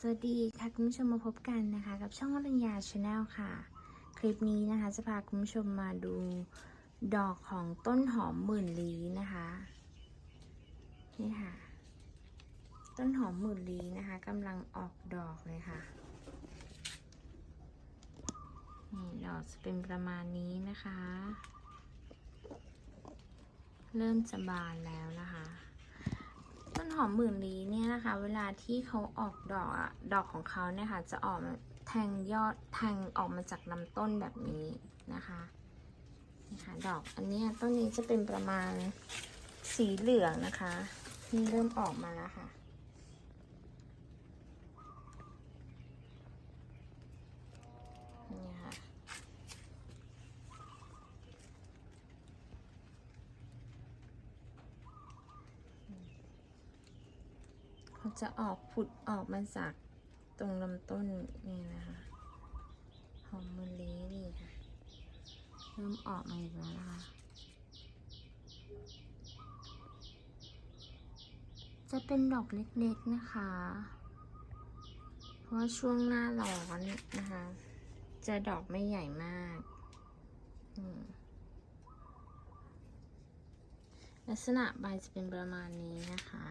สวัสดีค่ะคุณผู้ชมมาพบกันนะคะ กับช่องอรัญญาชาแนลค่ะ คลิปนี้นะคะจะพาคุณผู้ชมมาดูดอกของต้นหอมหมื่นลี้นะคะนี่ค่ะ ต้นหอมหมื่นลี้นะคะกำลังออกดอกเลยค่ะนี่ดอกจะเป็นประมาณนี้นะคะ เริ่มจะบานแล้วนะคะ นหอมหมื่นลีเนี่ยนะคะ เวลาที่เขาออกดอกอะดอกของเขาเนี่ยค่ะ จะออกแทงยอดแทงออกมาจากลำต้นแบบนี้นะคะนี่ค่ะดอกอันนี้ต้นนี้จะเป็นประมาณสีเหลืองนะคะนี่เริ่มออกมาแล้วค่ะนี่ค่ะ เขาจะออกผุดออกมาจากตรงลำต้นนี่นะคะหอมมะลินี่ค่ะเริ่มออกมาอีกแล้วนะคะจะเป็นดอกเล็กๆนะคะ เพราะช่วงหน้าร้อนนะคะ จะดอกไม่ใหญ่มากลักษณะใบจะเป็นประมาณนี้นะคะ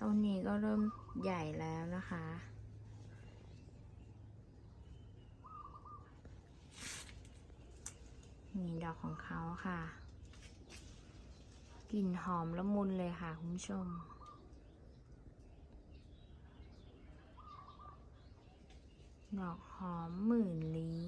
ต้นนี้ก็เริ่มใหญ่แล้วนะคะ นี่ดอกของเขาค่ะ กลิ่นหอมละมุนเลยค่ะ คุณผู้ชมดอกหอมหมื่นลี้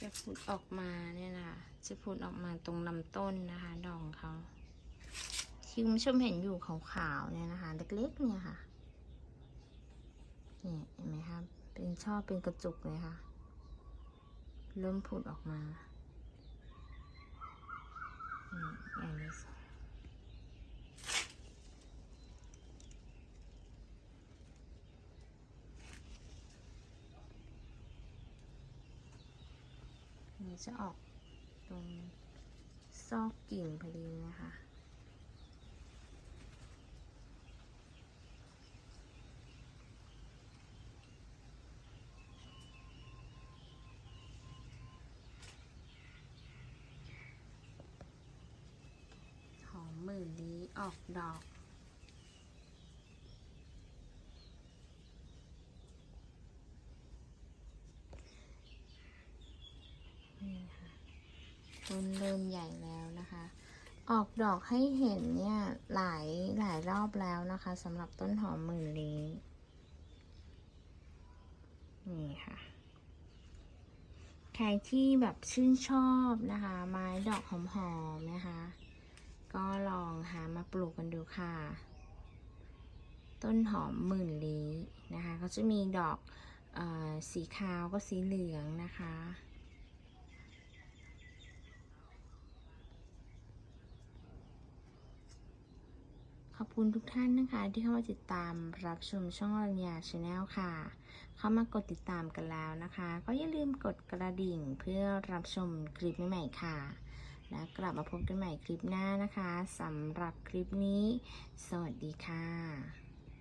จะผุดออกมาเนี่ยนะคะจะผุดออกมาตรงลำต้นนะคะดอกของเขาที่คุณผู้ชมเห็นอยู่ขาวๆเนี่ยนะคะ เล็กๆเนี่ยค่ะนี่เห็นไหมคะเป็นช่อเป็นกระจุกเลยค่ะ เริ่มผุดออกมา นี้จะออกตรงซอกกิ่งพอดีนะคะหอมหมื่นลี้ออกดอก ต้นเริ่มใหญ่แล้วนะคะ ออกดอกให้เห็นเนี่ยหลายหลายรอบแล้วนะคะสำหรับต้นหอมหมื่นลี้นี่ค่ะ ใครที่แบบชื่นชอบนะคะ ไม้ดอกหอมๆนะคะ ก็ลองหามาปลูกกันดูค่ะ ต้นหอมหมื่นลี้นะคะเขาจะมีดอกออสีขาวก็สีเหลืองนะคะ อบคุณทุกท่านนะคะ ที่เข้ามาติดตามรับชมช่องอรัญญาชาแนลค่ะ เข้ามากดติดตามกันแล้วนะคะ ก็อย่าลืมกดกระดิ่งเพื่อรับชมคลิปใหม่ๆค่ะ และกลับมาพบกันใหม่คลิปหน้านะคะสำหรับคลิปนี้ สวัสดีค่ะ